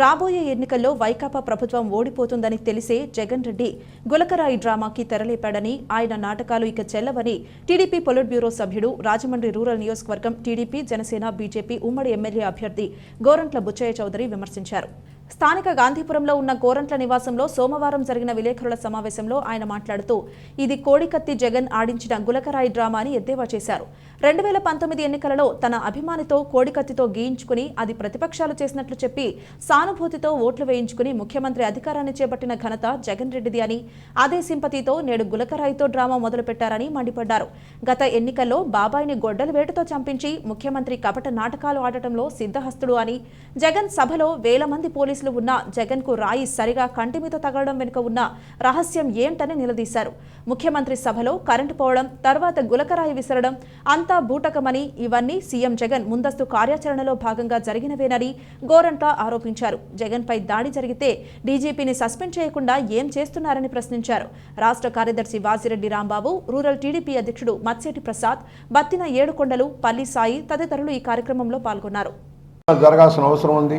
రాబోయే ఎన్నికల్లో వైకాపా ప్రభుత్వం ఓడిపోతుందని తెలిసే జగన్ రెడ్డి గులకరాయి డ్రామాకి తెరలేపాడని ఆయన నాటకాలు ఇక చెల్లవని టీడీపీ పొలిట్ బ్యూరో సభ్యుడు రాజమండ్రి రూరల్ నియోజకవర్గం టీడీపీ జనసేన బీజేపీ ఉమ్మడి ఎమ్మెల్యే అభ్యర్థి గోరంట్ల బుచ్చయ్య చౌదరి విమర్శించారు. స్థానిక గాంధీపురంలో ఉన్న గోరంట్ల నివాసంలో సోమవారం జరిగిన విలేకరుల సమావేశంలో ఆయన మాట్లాడుతూ ఇది కోడికత్తి జగన్ ఆడించిన గులకరాయి డ్రామా అని ఎద్దేవా చేశారు. రెండు వేల పంతొమ్మిది ఎన్నికలలో తన అభిమానితో కోడికత్తితో గీయించుకుని అది ప్రతిపక్షాలు చేసినట్లు చెప్పి సానుభూతితో ఓట్లు వేయించుకుని ముఖ్యమంత్రి అధికారాన్ని చేపట్టిన ఘనత జగన్ రెడ్డిది అని అదే సింపతితో నేడు గులకరాయితో డ్రామా మొదలుపెట్టారని మండిపడ్డారు. గత ఎన్నికల్లో బాబాయిని గొడ్డల వేటుతో చంపించి ముఖ్యమంత్రి కపట నాటకాలు ఆడటంలో సిద్ధహస్తుడు అని జగన్ సభలో వేల మంది పోలీసులు ఉన్న జగన్కు రాయి సరిగా కంటి మీద తగలడం వెనుక ఉన్న రహస్యం ఏంటని నిలదీశారు. ముఖ్యమంత్రి సభలో కరెంటు పోవడం తర్వాత గులకరాయి విసరడం అంతా బూటకమని ఇవన్నీ సీఎం జగన్ ముందస్తు కార్యాచరణలో భాగంగా జరిగినవేనని గోరంట్ల ఆరోపించారు. జగన్ పై దాడి జరిగితే డీజీపీని సస్పెండ్ చేయకుండా ఏం చేస్తున్నారని ప్రశ్నించారు. రాష్ట్ర కార్యదర్శి వాసిరెడ్డి రాంబాబు రూరల్ టీడీపీ అధ్యక్షుడు మత్సేటి ప్రసాద్ బత్తిన ఏడుకొండలు పల్లి సాయి తదితరులు ఈ కార్యక్రమంలో పాల్గొన్నారు. జరగాల్సిన అవసరం ఉంది.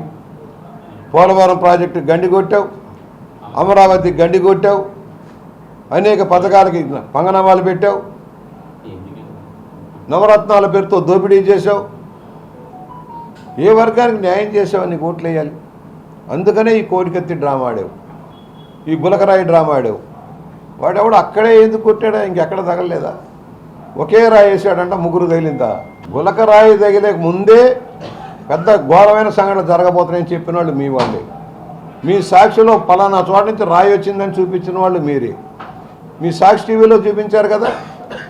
పోలవరం ప్రాజెక్టు గండి కొట్టావు అమరావతి గండి కొట్టావు అనేక పథకాలకి పంగనామాలు పెట్టావు నవరత్నాల పేరుతో దోపిడీ చేశావు. ఏ వర్గానికి న్యాయం చేసావు నీకు ఓట్లు వేయాలి. అందుకనే ఈ కోడికత్తి డ్రామా ఆడావు ఈ గులకరాయి డ్రామా ఆడావు. వాడెవడు అక్కడే ఎందుకు కొట్టాడా ఇంకెక్కడ తగలలేదా? ఒకే రాయి వేసాడంట ముగ్గురు తగిలిందా? గులకరాయి తగిలేక ముందే పెద్ద ఘోరమైన సంఘటన జరగబోతున్నాయని చెప్పిన వాళ్ళు మీ వాళ్ళే. మీ సాక్షిలో పలానా చోట నుంచి రాయి వచ్చిందని చూపించిన వాళ్ళు మీరే. మీ సాక్షి టీవీలో చూపించారు కదా?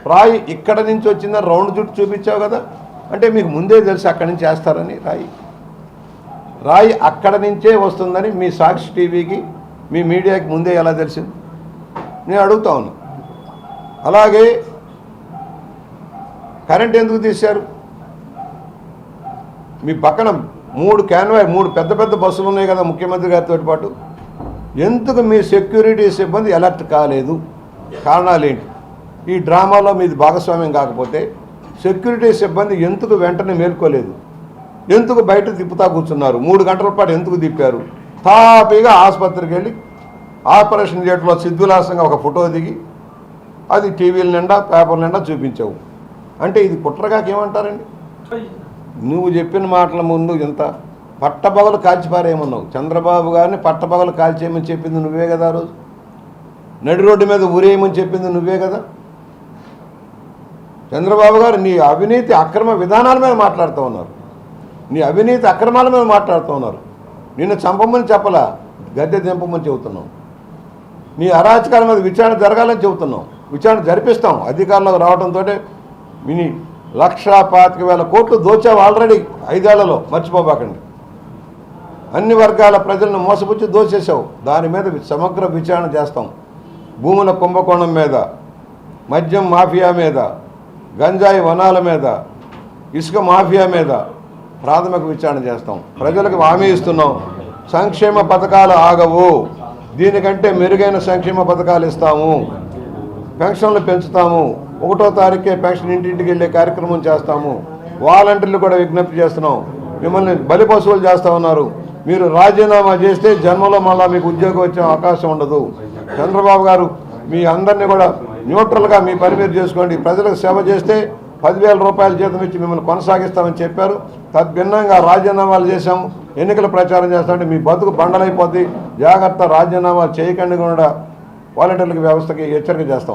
రాయి ఇక్కడ నుంచి వచ్చిందని రౌండ్ చుట్టూ చూపించావు కదా? అంటే మీకు ముందే తెలిసి అక్కడి నుంచి వేస్తారని రాయి. రాయి అక్కడ నుంచే వస్తుందని మీ సాక్షి టీవీకి మీ మీడియాకి ముందే ఎలా తెలిసింది? నేను అడుగుతా ఉన్నా. అలాగే కరెంట్ ఎందుకు తీశారు? మీ పక్కన మూడు క్యాన్వాయ్ మూడు పెద్ద పెద్ద బస్సులు ఉన్నాయి కదా ముఖ్యమంత్రి గారితో పాటు. ఎందుకు మీ సెక్యూరిటీ సిబ్బంది అలర్ట్ కాలేదు? కారణాలు ఏంటి? ఈ డ్రామాలో మీది భాగస్వామ్యం కాకపోతే సెక్యూరిటీ సిబ్బంది ఎందుకు వెంటనే మేల్కోలేదు? ఎందుకు బయట తిప్పుతా కూర్చున్నారు? మూడు గంటల పాటు ఎందుకు తిప్పారు? తాపీగా ఆసుపత్రికి వెళ్ళి ఆపరేషన్ థియేటర్లో సిద్ధులాసంగా ఒక ఫోటో దిగి అది టీవీల నిండా పేపర్ల నిండా చూపించావు. అంటే ఇది కుట్రగాకేమంటారండి నువ్వు చెప్పిన మాటల ముందు ఇంత పట్టపగలు కాల్చిపారేయమన్నావు. చంద్రబాబు గారిని పట్టపగలు కాల్చేయమని చెప్పింది నువ్వే కదా రోజు? నడి రోడ్డు మీద ఊరేయమని చెప్పింది నువ్వే కదా? చంద్రబాబు గారు నీ అవినీతి అక్రమ విధానాల మీద మాట్లాడుతూ ఉన్నారు. నీ అవినీతి అక్రమాల మీద మాట్లాడుతూ ఉన్నారు. నిన్ను చంపమని చెప్పలా? గద్దె దింపమని చెబుతున్నాం నీ అరాచకాల మీద విచారణ జరగాలని చెబుతున్నాం విచారణ జరిపిస్తాం. అధికారంలోకి రావడంతో మీ లక్ష పాతిక వేల కోట్లు దోచావు ఆల్రెడీ ఐదేళ్ళలో. మర్చిపోబాకండి. అన్ని వర్గాల ప్రజలను మోసపుచ్చి దోచేసావు దాని మీద సమగ్ర విచారణ చేస్తాం. భూముల కుంభకోణం మీద మద్యం మాఫియా మీద గంజాయి వనాల మీద ఇసుక మాఫియా మీద ప్రాథమిక విచారణ చేస్తాం. ప్రజలకు హామీ ఇస్తున్నాం. సంక్షేమ పథకాలు ఆగవు. దీనికంటే మెరుగైన సంక్షేమ పథకాలు ఇస్తాము. పెన్షన్లు పెంచుతాము. ఒకటో తారీఖే పెన్షన్ ఇంటింటికి వెళ్ళే కార్యక్రమం చేస్తాము. వాలంటీర్లు కూడా విజ్ఞప్తి చేస్తున్నాం. మిమ్మల్ని బలి పశువులు చేస్తూ ఉన్నారు. మీరు రాజీనామా చేస్తే జన్మలో మళ్ళా మీకు ఉద్యోగం వచ్చే అవకాశం ఉండదు. చంద్రబాబు గారు మీ అందరినీ కూడా న్యూట్రల్గా మీ పని మీరు చేసుకోండి. ప్రజలకు సేవ చేస్తే పదివేల రూపాయల జీతం ఇచ్చి మిమ్మల్ని కొనసాగిస్తామని చెప్పారు. తద్భిన్నంగా రాజీనామాలు చేశాము. ఎన్నికల ప్రచారం చేస్తామంటే మీ బతుకు బండలైపోద్ది. జాగ్రత్త రాజీనామాలు చేయకండి కూడా వాలంటీర్లకు వ్యవస్థకి హెచ్చరిక చేస్తా